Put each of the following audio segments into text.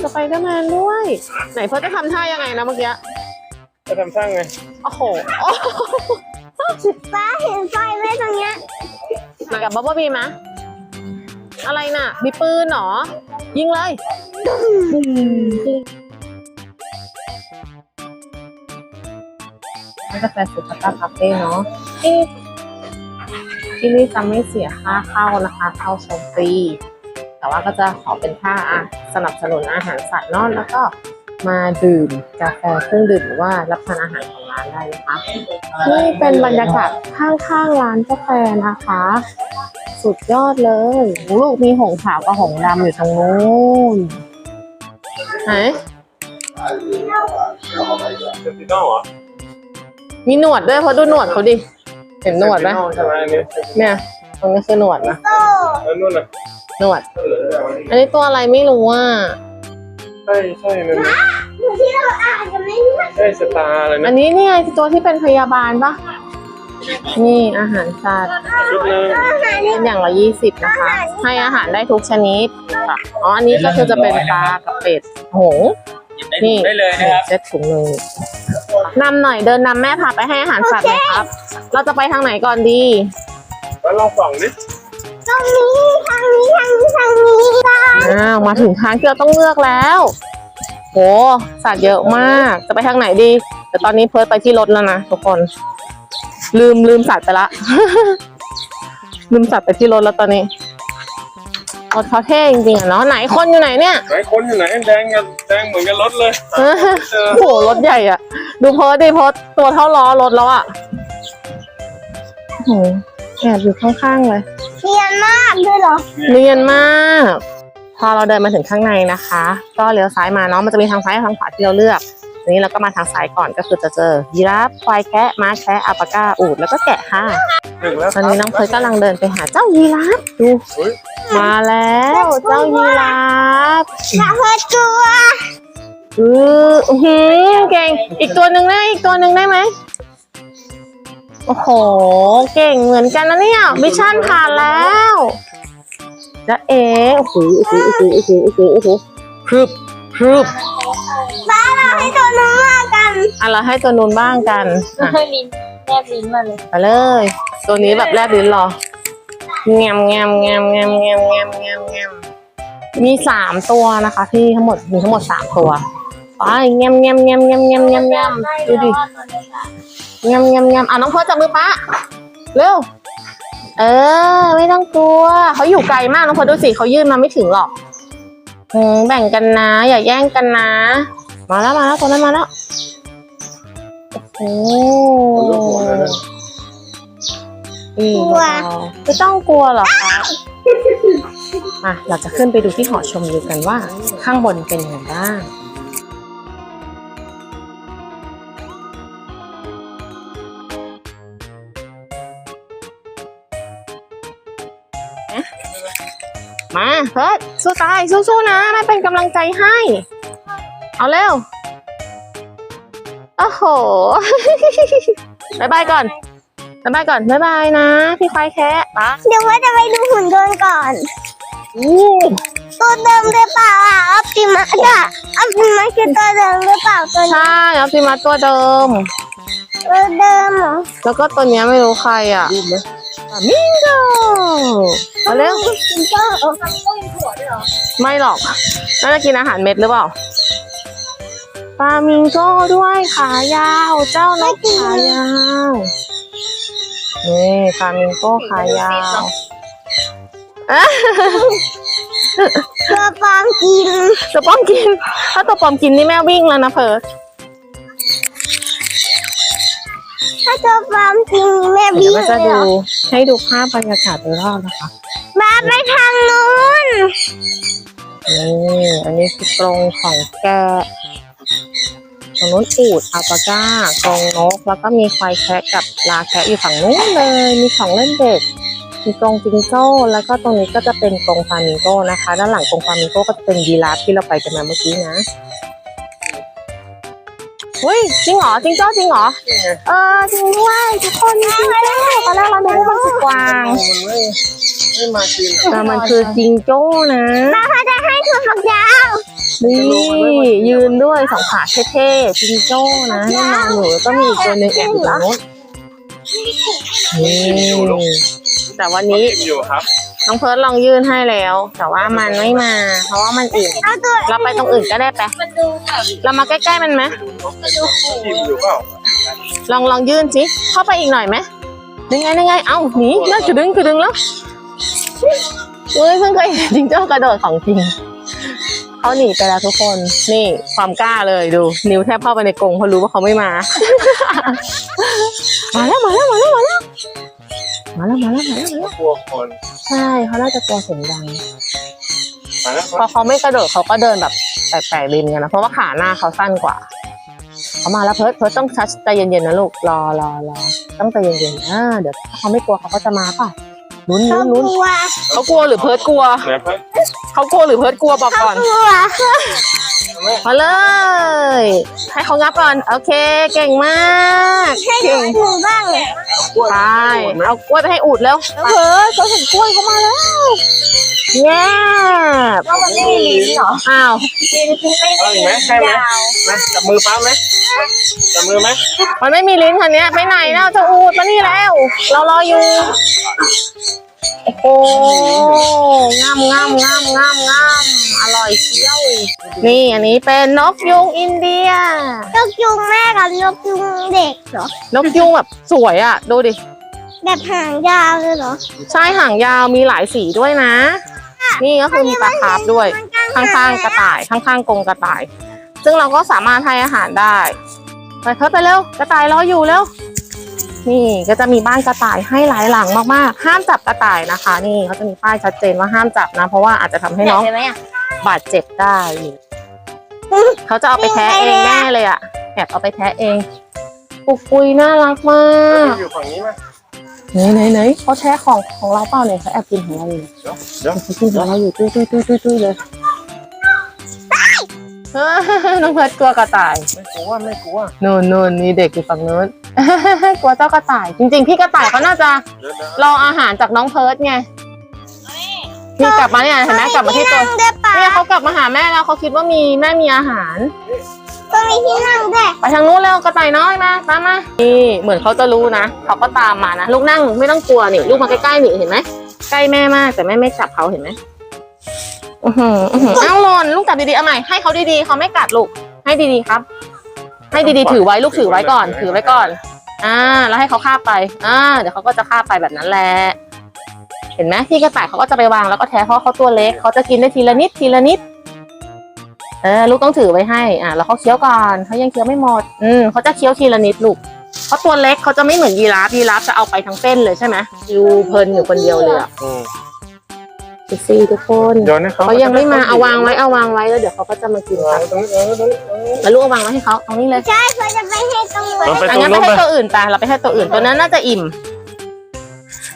ทุกคนมีหุ่นสไปเดอร์แมนด้วย ไหนเฟิร์สจะทำท่ายังไงนะเมื่อกี้ จะทำสร้างไง โอ้โหโอ้โหป้าเห็นไฟไหมตรงเนี้ยมากับบับเบิ้ลบีมะอะไรน่ะ มีปืนเหรอ ยิงเลยนี่กาแฟสุดตาคาเฟ่เนาะเอ๊ะที่นี่จะไม่เสียค่าเข้านะคะ เข้าชมฟรี แต่ว่าก็จะขอเป็นค่าอะ สนับสนุนอาหารสัตว์เนอะแล้วก็มาดื่มกาแฟเครื่องดื่มหรือว่ารับประทานอาหารของร้านได้นะคะนี่เป็นบรรยากาศข้างๆร้านกาแฟนะคะ สุดยอดเลยโอ้ลูกมีหงส์ขาวกับหงส์ดำอยู่ตรงนู้นไหนเซนติโน่เหรอมีหนวดด้วยเพราะดูหนวดเขาดิเห็นหนวดไหมเซติโใช่ไหมอันนี้เนี่ยตรงนี้คือหนวดนะโตแล้วนู่นน่ะห นวด อันนี้ตัวอะไรไม่รู้ว่า ใช่ใช่นั่นน่ะที่เราอ่านกันไม่ได้ใช่สตาร์อะไรอันะนนี้นี่ไงตัวที่เป็นพยาบาลปะนี่อาหารสัตว์ชุดหนึงเป็นอย่างละยี่สิบนะคะ ให้อาหารได้ทุกชนิดค่ะอ๋ออันนี้ก็คือจะเป็นปลากับเป็ดหงส์นี่ ได้เลยนะครับเซ็ตถุงหนึ่งนำหน่อยเดินนำแม่พาไปให้อาหารสัตว์หน่อยครับ เราจะไปทางไหนก่อนดี แล้วลองส่องดิต รงนี้ทางนี้ทางนี้ทางนี้ป้าอ้าวมาถึงทางที่เราต้องเลือกแล้ว โห สัตว์เยอะมาก จะไปทางไหนดี แต่ตอนนี้เพิร์ดไปที่รถแล้วนะทุกคน ลืมลืมสัตว์ไปละ ลืมสัตว์ไปที่รถแล้วตอนนี้รถเขาเท่จริงๆอะเนาะไหนคนอยู่ไหนเนี่ย ไหนคนอยู่ไหนแดงกันแดงเหมือนกันรถเลยเออเจอโอ้โหรถใหญ่อะดูเพิร์ดดิเพิร์ดตัวเท่าล้อรถแล้วอะโอ้โหแอบอยู่ข้างๆเลย เรียนมากด้วยเหรอ เนียนมาก พอเราเดินมาถึงข้างในนะคะ ก็เลี้ยวซ้ายมาเนาะ มันจะมีทางซ้ายกับทางขวาที่เราเลือกทีนี้เราก็มาทางซ้ายก่อนก็คือจะเจอยีราฟควายแคะม้าแคะอัลปาก้าอูฐแล้วก็แกะค่ะถึงแล้วตอนนี้น้องเพิร์ดกำลังเดินไปหาเจ้ายีราฟดูเฮ้ยมาแล้วเจ้ายีราฟมาเพื่อตัวอืออื้อหือเก่งอีกตัวหนึ่งได้อีกตัวหนึ่งได้ไหม โอ้โห เก่งเหมือนกันนะเนี่ยมิชชั่นผ่านแล้วแล้วเอ๋โอ้โหโอ้โหโอ้โหโอ้โหโอ้โหพรึบพรึบป้าเราให้ตัวน้องมากันอะเราให้ตัวนูนบ้างกันอะลิ้นแนบลิ้นมาเลยไปเลย ตัวนี้แบบแลบลิ้นรอแงมแงมแงมแงมแงมแงมแงมแงมมีสามตัวนะคะที่ทั้งหมดมีทั้งหมดสามตัวไปแงมแงมแงมแงมแงมแงมแงมดูดิ แงมแงมแงมอะน้องเพิร์จับมือป้าเร็ว เออ ไม่ต้องกลัวเขาอยู่ไกลมากน้องเพิร์ดูสิเขายื่นมาไม่ถึงหรอกอืมแบ่งกันนะ อย่าแย่งกันนะ มาแล้วมาแล้วตัวนั้นมาแล้วโอ้โหอืมเบาๆไม่ต้องกลัวหรอกคะอะเราจะขึ้นไปดูที่หอชมวิวกันว่า ข้างบนเป็นยังไงบ้าง มาเพิร์ดสู้ตายสู้ๆนะแม่เป็นกำลังใจให้ เอาเร็วโอ้โหบายบายก่อนบายบายก่อนบายบายนะ พี่ควายแคะปะเดี๋ยวว่าจะไปดูหุ่นยนต์ก่อนอู้ตัวเดิมหรือเปล่าอะออปติมัสอะออปติมัสคือตัวเดิมหรือเปล่าตัวนี้ใช่เอาพิมาตัวเดิมตัวเดิมเหรอแล้วก็ตัวเนี้ยไม่รู้ใครอะมิงโก มาเร็วจิงโจ้เออมันต้องมีหัวด้วยเหรอ ไม่หรอก น่าจะกินอาหารเม็ดหรือเปล่าฟลามิงโก้ด้วยขายาว เจ้านกขายาว นี่ฟลามิงโก้ขายาวตัวปลอมกินตัวปอมกิน ถ้าตัวปอมกินนี่แม่วิ่งแล้วนะเพิร์ ถ้าตัวปลอมกินแม่เดี๋บี้ยวมันจะเลยเหรดูอให้ดูภาพบรรยากาศโดยรอบนะคะมาไปทางนู้นนี่อันนี้คือกรงของแกะตรงนู้นอูดอัลปาก้ากรงนก แล้วก็มีควายแคะกับลาแคะอยู่ฝั่งนู้นเลย มีของเล่นเด็ก มีกรงจิงโจ้ แล้วก็ตรงนี้ก็จะเป็นกรงฟลามิงโก้นะคะ ด้านหลังกรงฟลามิงโก้ก็จะเป็นยีราฟที่เราไปกันมาเมื่อกี้นะ เฮ้ยจริงเหรอจริงโจ้จริงเหรอเออจริงด้วยทุกคนจริงโจ้ตอนแรกเราดูว่ามันคือกวางมันไม่ไม่มากินอะแต่มันคือจิงโจ้นะมาเขาจะให้ถั่วฝักยาวนี่ยืนด้วยสองขาเท่ๆจิงโจ้นะนี่นอนอยู่แล้วก็มีอีกตัวหนึ่งแอบอยู่ตรงนู้นนี่แต่วันนี้กินอยู่ครับ น้องเพิร์ดลองยื่นให้แล้ว แต่ว่ามันไม่มา เพราะว่ามันอิ่มเราไปตรงอื่นก็ได้ไปมันดูแบบเรามาใกล้ๆมันไหมกินอยู่เปล่าลองลองยื่นสิเข้าไปอีกหน่อยไหมยังไงยังไงเอ้าหนีน่ากระดึงกระดึงแล้วเฮ้ยเพิ่งเคยเห็นจิงโจ้กระโดดของจริงเขาหนีไปแล้วทุกคนนี่ความกล้าเลยดู นิ้วแทบเข้าไปในกรงเพราะรู้ว่าเขาไม่มา มาแล้วมาแล้วมาแล้วมาแล้ว มาแล้วมาแล้วมาแล้วมาแล้วกลัวคนใช่เขาน่าจะกลัวเสียงดังมาแล้วพอเขาไม่กระโดดเขาก็เดินแบบแปลกๆริมกันนะเพราะว่าขาหน้าเขาสั้นกว่าเขามาแล้วเพิร์ดเพิร์ดต้องชัดใจเย็นๆนะลูกรอรอรอต้องใจเย็นๆอ่าเดี๋ยวถ้าเขาไม่กลัวเขาก็จะมาป่ะลุ้นเขาลุ้นกลุ้นลัว เขากลัวหรือเพิร์ดกลัวไหนเพิ่งเขากลัวหรือเพิร์ดกลัวบอกเขาก่อนกลัว มาเลย ให้เขางับก่อน โอเค เก่งมากให้หนูเก่งถูบ้างไปเอากล้วยไปให้อูดแล้วเพิร์ดเขาเห็นกล้วยเขามาแล้วแง่แล้วมันไม่มีลิ้นเหรออ้าวลิ้นคือไม่เอาอีกไหมใช่ไหมนะจับมือป้าไหมจับมือไหมมันไม่มีลิ้นคันนี้ยไปไหนแล้วเจ้าอูดมานี่แล้ว เรารออยู่ โอ้โหงามงามงามงามงามอร่อยเชียว นี่อันนี้เป็นนกยุงอินเดีย นกยุงแม่กับนกยุงเด็กเหรอ นกยุงแบบสวยอะ ดูดิ แบบหางยาวเลยเหรอ ใช่หางยาวมีหลายสีด้วยนะ นี่ก็คือมีปลาคาร์ฟด้วย ข้างๆกระต่าย ข้างๆกรงกระต่าย ซึ่งเราก็สามารถให้อาหารได้ ไปเพิ่ไปเร็ว กระต่ายรออยู่เร็ว นี่ก็จะมีบ้านกระต่ายให้หลายหลังมากๆ ห้ามจับกระต่ายนะคะ นี่เขาจะมีป้ายชัดเจนว่าห้ามจับนะ เพราะว่าอาจจะทำให้น้องใช่ไหมอะบาดเจ็บได้เขาจะเอาไปแทะเองแน่เลยอะแอบเอาไปแทะเองปุกปุยน่ารักมากอยู่ฝั่งนี้ไหมไหนไหนไหนเขาแทะของของเราเปล่าเนี่ยเขาแอบกินของเราอยู่เดี๋ยวเดี๋ยวเขากินของเราอยู่ตุ้ยตุ้ยตุ้ยตุ้ยตุ้ยเลยเฮ้ยน้องเพิร์ดกลัวกระต่าย ไม่กลัวไม่กลัวนู่นนู่นมีเด็กอยู่ฝั่งนู้น กลัวเจ้ากระต่าย จริง ๆ พี่กระต่ายเขาน่าจะเดี๋ยวเดี๋ยวรออาหารจากน้องเพิร์ดไงนี่กลับมาเนี่ยเห็นไหมกลับมาที่ตัวนั่งด้วยปะเนี่ยเขากลับมาหาแม่แล้วเขาคิดว่ามีแม่มีอาหารก็มีที่นั่งด้วยไปทางนู้นแล้วกระต่ายน้อยมาตามมานี่เหมือนเขาจะรู้นะเขาก็ตามมานะลูกนั่งไม่ต้องกลัวนี่ลูกมาใกล้ๆนี่เห็นไหมใกล้แม่มากแต่แม่ไม่จับเขาเห็นไหมอือหืออื้อหือเอ้าหล่นลูกจับดีๆเอาใหม่ให้เขาดีๆเขาไม่กัดลูกให้ดีๆครับ ให้ดีๆถือไว้ลูกถือไว้ก่อน ถือไว้ก่อน อ่า แล้วให้เขาคาบไป อ่า เดี๋ยวเขาก็จะคาบไปแบบนั้นแหละ เห็นไหมที่กระต่ายเขาก็จะไปวางแล้วก็แทะเพราะเขาตัวเล็กเขาจะกินได้ทีละนิดทีละนิด เออลูกต้องถือไว้ให้ อ่าแล้วเขาเคี้ยวก่อนเขายังเคี้ยวไม่หมด อืมเขาจะเคี้ยวทีละนิดลูกเขาตัวเล็กเขาจะไม่เหมือนยีราฟยีราฟจะเอาไปทั้งเส้นเลยใช่ไหมยูเพลินอยู่คนเดียวเลยอะอืม ดูสิทุกคนโยนให้เขาเขายังไม่มาเอาวางไว้เอาวางไว้แล้วเดี๋ยวเขาก็จะมากินวาค่ะงตรงนี้เออตรงนี้เออแล้วลูกเอาวางไว้ให้เขาตรงนี้เลยใช่เขาจะไปให้ตรงนู้นเราไปอัตรงงั้นนู้ไปนให้ไปตัวอื่นไปเราไปให้ตัวอื่นตัวนั้นน่าจะอิ่ม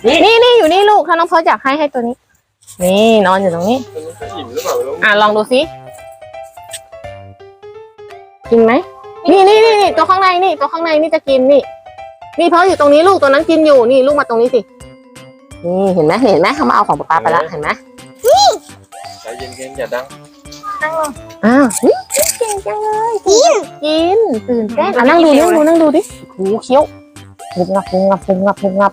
นี่นี่อยู่นี่ลูกถ้าน้องเพิร์ทอยากให้ให้ตัวนี้ นี่นอนอยู่ตรงนี้ ตรงนี้จะอิ่มหรือเปล่าลูกอะลองดูสิกินไหมนี่นี่นี่นี่ตัวข้างในนี่ ตัวข้างในนี่จะกินนี่ นี่เพราะอยู่ตรงนี้ลูกตัวนั้นกินอยู่นี่ลูกมาตรงนี้สินี่เห็นไหมเห็นไหมเขามาเอาของป๊าป๊าไปแล้วเห็นไหม ใจเย็นๆอย่าดังอ้าวเฮ้ยเก่งจังเลยกินกินตื่นเต้นอะนั่งดูนั่งดูนั่งดูดิโอ้โหเคี้ยวงุบงับงุบงับงุบงับงุบงับ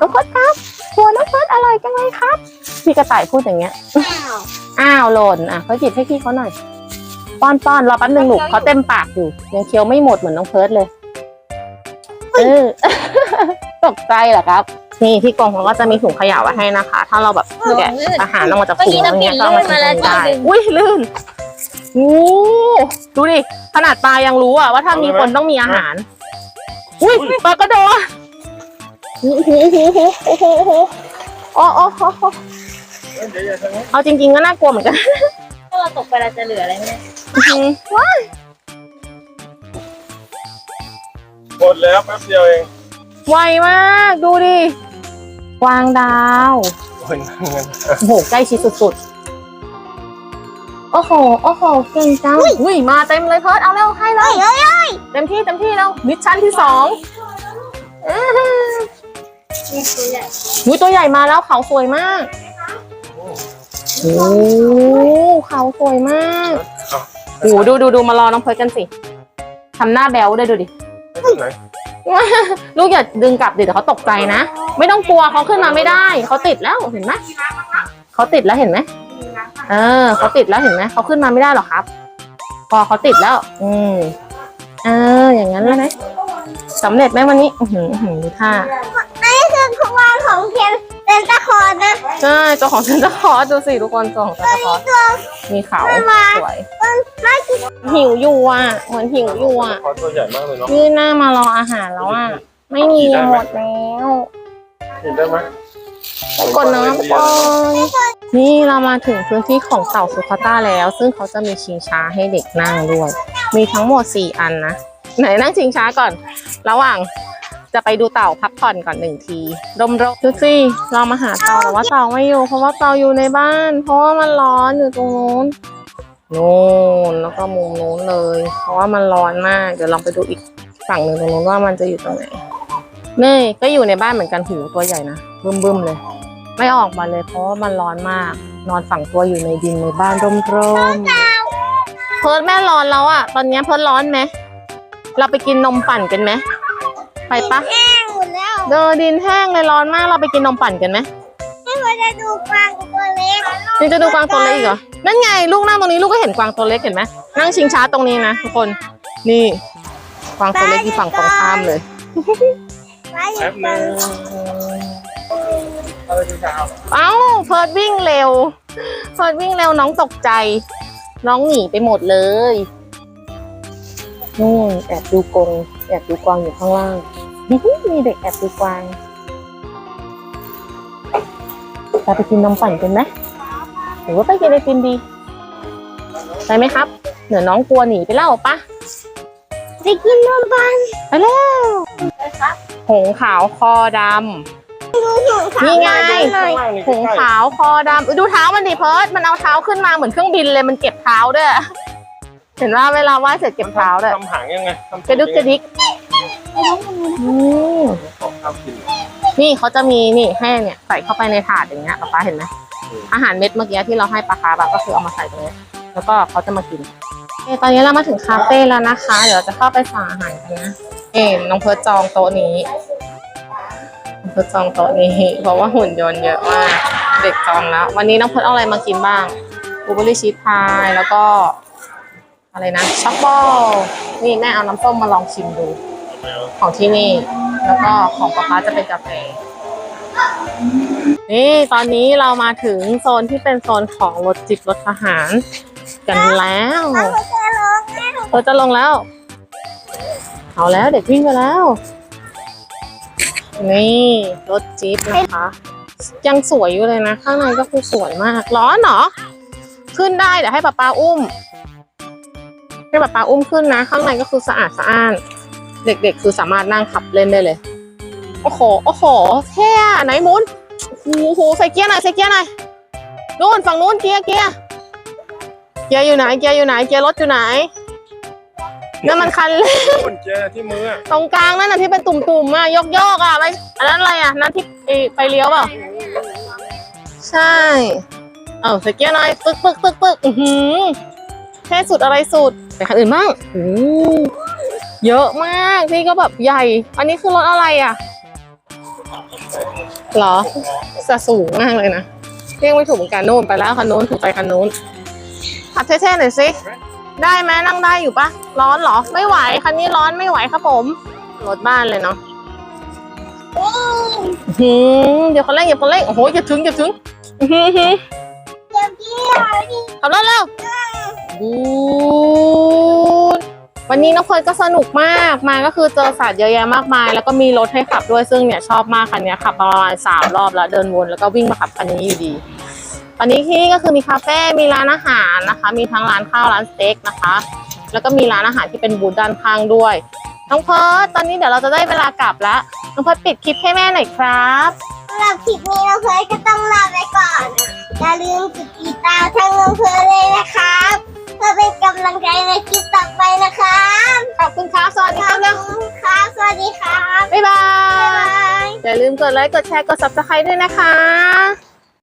น้องเพิร์ทครับตัวน้องเพิร์ทอร่อยจังเลยครับ พี่กระต่ายพูดอย่างเงี้ย อ้าวหล่นอะเขาจิบให้พี่เขาหน่อย ป้อนป้อนรอแป๊บนึงลูกเขาเต็มปากอยู่ยังเคี้ยวไม่หมดเหมือนน้องเพิร์ดเลย เออ ตกใจเหรอครับ นี่ที่กรงเขาก็จะมีถุงขยะไว้ให้นะคะ ถ้าเราแบบแกะอาหารออกมาจากถุงอย่างเงี้ยก็เอามาทิ้งตรงนี้ได้อุ้ยลื่นโอ้ดูดิขนาดปลายังรู้อะว่าถ้ามีคนต้องมีอาหาร อุ้ยปลากระโดดโอ้โหโอ้โหโอ้โหโอ้โหโอ้โหโอ้โหเดี๋ยวอย่าทางนี้เอาจริงๆก็น่ากลัวเหมือนกันถ้าเราตกไปเราจะเหลืออะไรไหมหมดแล้วแป๊บเดียวเองไวมากดูดิ กวางดาว โอ้ยนั่งเงินโอ้โหใกล้ชิดสุดๆ โอ้โห โอ้โห เก่งจัง อุ้ย มาเต็มเลยเพิร์ดเอาเร็วให้เลยเต็มที่เต็มที่แล้วมิชชั่นที่สองอื้อหือนี่ตัวใหญ่อุ้ยตัวใหญ่มาแล้วเขาสวยมาก โอ้เขาสวยมาก เอาโอ้โหดูดูดูมารอน้องเพิร์ดกันสิทำหน้าแบลด้วยดูดิไม่เป็นไร ลูกอย่าดึงกลับดิเดี๋ยวเขาตกใจนะ ไม่ต้องกลัวเขาขึ้นมาไม่ได้ เขาติดแล้วเห็นไหมเขาติดแล้วเห็นไหมเออเขาติดแล้วเห็นไหมเขาขึ้นมาไม่ได้หรอกครับ พอเขาติดแล้ว อืมเออ อย่างนั้นแล้วนะสำเร็จไหมวันนี้ อือหืออื้อหือดูท่าอันนี้คือควานของเคน นตะคอนนะใช่เจ้าของเซนต์คอร์สดูสิทุกคนตัวของเซนต์คอร์สตัวมีเขาสวย มันไม่กินหิวอยู่อะ เหมือนหิวอยู่อะคอตัวใหญ่มากเลยเนาะยื่นหน้ามารออาหารแล้วอะ ไม่มีหมดแล้วเห็นได้ไหมไปกดน้ำก่อนนี่เรามาถึงพื้นที่ของเต่าสุขต้าแล้ว ซึ่งเขาจะมีชิงช้าให้เด็กนั่งด้วย มีทั้งหมดสี่อันนะ ไหนนั่งชิงช้าก่อน ระหว่าง จะไปดูเต่าพักผ่อนก่อนหนึ่งทีรมรดูสิเรามาหาเต่าแต่ว่าเต่าไม่อยู่ เพราะว่าเต่าอยู่ในบ้าน เพราะว่ามันร้อนอยู่ตรงนู้นนู้นแล้วก็มุมนู้นเลย เพราะว่ามันร้อนมาก เดี๋ยวลองไปดูอีกฝั่งหนึ่งตรงนู้นว่ามันจะอยู่ตรงไหนนี่ก็อยู่ในบ้านเหมือนกันหูตัวใหญ่นะบึ้มๆเลย ไม่ออกมาเลย เพราะว่ามันร้อนมาก นอนฝังตัวอยู่ในดินในบ้านร่มๆเพิร์ดแม่ร้อนแล้วอะตอนนี้เพิร์ดร้อนไหมเราไปกินนมปั่นกันไหม ไปปะแห้งหมดแล้วเดินดินแห้งเลยร้อนมากเราไปกินนมปั่นกันไหมไม่ควรจะดูกวางตัวเล็กยังจะดูกวางตัวเล็กอีกเหรอ นั่นไงลูกนั่งตรงนี้ลูกก็เห็นกวางตัวเล็กเห็นไหมนั่งชิงช้าตรงนี้นะทุกคน นี่กวางตัวเล็กอยู่ฝั่งตรงข้ามเลยไว้อแป๊ยู่บนึงเอาไปดูเช้าเอ้าเพิร์ดวิ่งเร็วเพิร์ดวิ่งเร็วน้องตกใจ น้องหนีไปหมดเลยนู่นแอบดูกรงแอบดูกวางอยู่ข้างล่าง มีเด็กแอบดูกวางเราไปกินนมปั่นกันไหมหรือว่าไปกินไอติมดีไปไหมครับ เดี๋ยวน้องกลัวหนีไปแล้วปะไปกินนมปันไปแล้วหงขาวคอดำนี่ไงหงขาวคอดำอุ๊ยดูเท้ามันดิเพิร์ดมันเอาเท้าขึ้นมาเหมือนเครื่องบินเลยมันเก็บเท้าด้วย เห็นว่าเวลาว่ายเสร็จเก็บเท้าด้วยทำหางยังไงทำกระดุกกระดิก นนี่เขาจะมีนี่ให้เนี่ยใส่เข้าไปในถาดอย่างเงี้ยป๊าป๊าเห็นไหมอาหารเม็ดเมื่อกี้ที่เราให้ปลาคาร์ฟอะก็คือเอามาใส่ตรงนี้แล้วก็เขาจะมากินโอตอนนี้เรามาถึงคาเฟ่แล้วนะคะ เดี๋ยวเราจะเข้าไปสั่งอาหารกันนะเอ็น้องเพิร์ดจองโต๊ะนี้น้องเพิร์ดจองโต๊ะนี้เพราะว่าหุ่นยนต์เยอะมากเด็กจองแล้ว วันนี้น้องเพิร์ดเอาอะไรมากินบ้างบลูเบอร์รี่ชีสพายแล้วก็อะไรนะช็อกโบอลนี่แม่เอาน้ำส้มมาลองชิมดู ของที่นี่ แล้วก็ของป๊าป๊าจะเป็นกาแฟนี่ตอนนี้เรามาถึงโซนที่เป็นโซนของรถจิบรถทหารกันแล้วเราจะลงแล้ว เอาแล้วเด็กวิ่งไปแล้ว นี่รถจี๊ปนะคะ ยังสวยอยู่เลยนะ ข้างในก็คือสวยมาก ร้อนเหรอ ขึ้นได้เดี๋ยวให้ป๊าป๊าอุ้ม ให้ป๊าป๊าอุ้มขึ้นนะ ข้างในก็คือสะอาดสะอ้าน เด็กๆ คือสามารถนั่งขับเล่นได้เลย โอ้โห โอ้โหเท่อะไหนหมุนโอ้โหใส่เกียร์หน่อยใส่เกียร์หน่อยนู่นฝั่งนู้นเกียร์เกียร์เกียร์อยู่ไหน เกียร์อยู่ไหน เกียร์รถอยู่ไหน นั่นมันคันเร่งกุญแจที่มืออะตรงกลางนั่นน่ะที่เป็นตุ่มๆอะยกๆอะไม่อันนั้นอะไรอะนั่นที่ไอ้ไฟเลี้ยวเปล่าใช่ เออใส่เกียร์หน่อยตึกตึกตึกตึกอือหือแค่สุดอะไรสุดไปคันอื่นบ้างโอ้ เยอะมากพี่ก็แบบใหญ่ อันนี้คือรถอะไรอะเหรอสะสูงมากเลยนะเรียกไม่ถูกเหมือนกันโน่นไปแล้วคันโน้นถูกไปคันโน้นขับเท่ๆหน่อยสิได้ไหมนั่งได้อยู่ปะร้อนเหรอ ไม่ไหวคันนี้ร้อนไม่ไหวครับผมรถบ้านเลยเนาะหืมเดี๋ยวคนเร่งอย่าคนเร่งโอ้โหอย่าถึงอย่าถึงอื้อหือหือเดี๋ยวพี่เอาดิขับรถเร็วบูด วันนี้น้องเฟิร์นก็สนุกมากมาก็คือเจอสัตว์เยอะแยะมากมาย แล้วก็มีรถให้ขับด้วยซึ่งเนี่ยชอบมากคันเนี้ยขับประมาณสามรอบแล้วเดินวนแล้วก็วิ่งมาขับคันนี้อยู่ดีตอนนี้ที่นี่ก็คือมีคาเฟ่ มีร้านอาหารนะคะ มีทั้งร้านข้าวร้านสเต็กนะคะ แล้วก็มีร้านอาหารที่เป็นบูธด้านข้างด้วย น้องเพิร์ดตอนนี้เดี๋ยวเราจะได้เวลากลับแล้ว น้องเพิร์ดปิดคลิปให้แม่หน่อยครับสำหรับคลิปนี้เราเคยก็ต้องลาไปก่อน อย่าลืมกดติดตามทางน้องเพลเลยนะครับ เพื่อเป็นกำลังใจในคลิปต่อไปนะครับขอบคุณครับสวัสดีขคอรับบเร็วคุณครับสวัสดีครับบ๊ายบาบ๊ายยบาย อย่าลืมกดไลค์ กดแชร์ กด subscribe ด้วยนะคะ